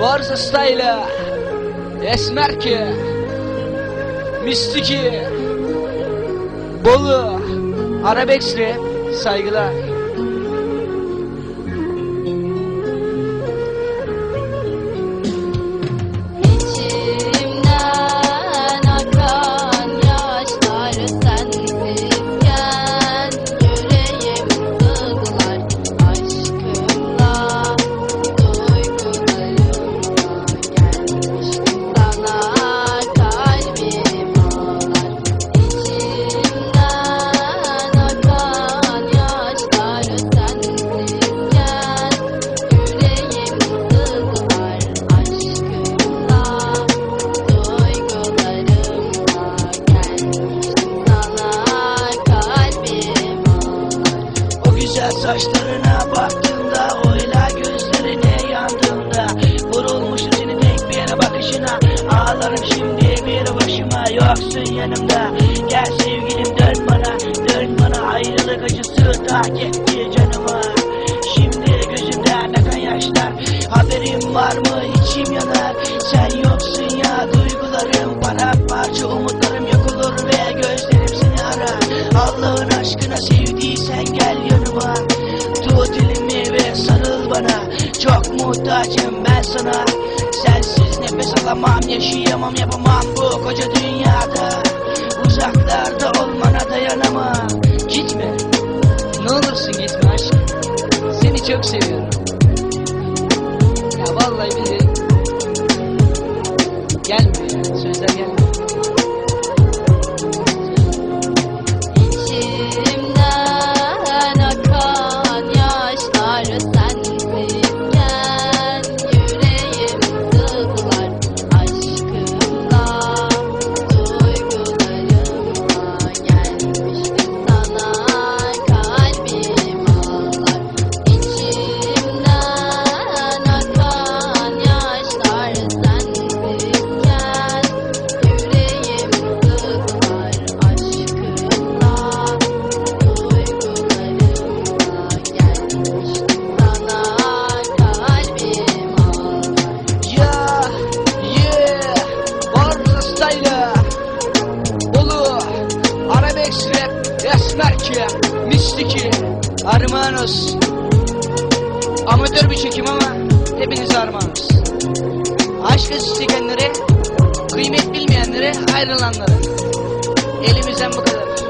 Barza Style, Esmerki, Mistiki, Bolu, Arabex'li saygılar. Saçlarına baktığımda Oyla gözlerine yandığımda Vurulmuşum seni tek bir yere bakışına Ağlarım şimdi bir başıma Yoksun yanımda. Gel sevgilim dön bana Dön bana ayrılık acısı Tak etti canımı Şimdi gözümden akan yaşlar Haberin var mı içim yanar. Sen yoksun bana. Çok muhtacım ben sana. Sensiz nefes alamam yaşayamam yapamam bu koca dünyada. Uzaklarda olmana dayanamam. Gitme, ne olursun gitme aşkım. Seni çok seviyorum. Esmerki, Mistiki, Armanos. Amatör bir çekim ama hepinize armağan olsun. Aşk acısı çekenlere, kıymet bilmeyenlere, ayrılanlara. Elimizden bu kadar.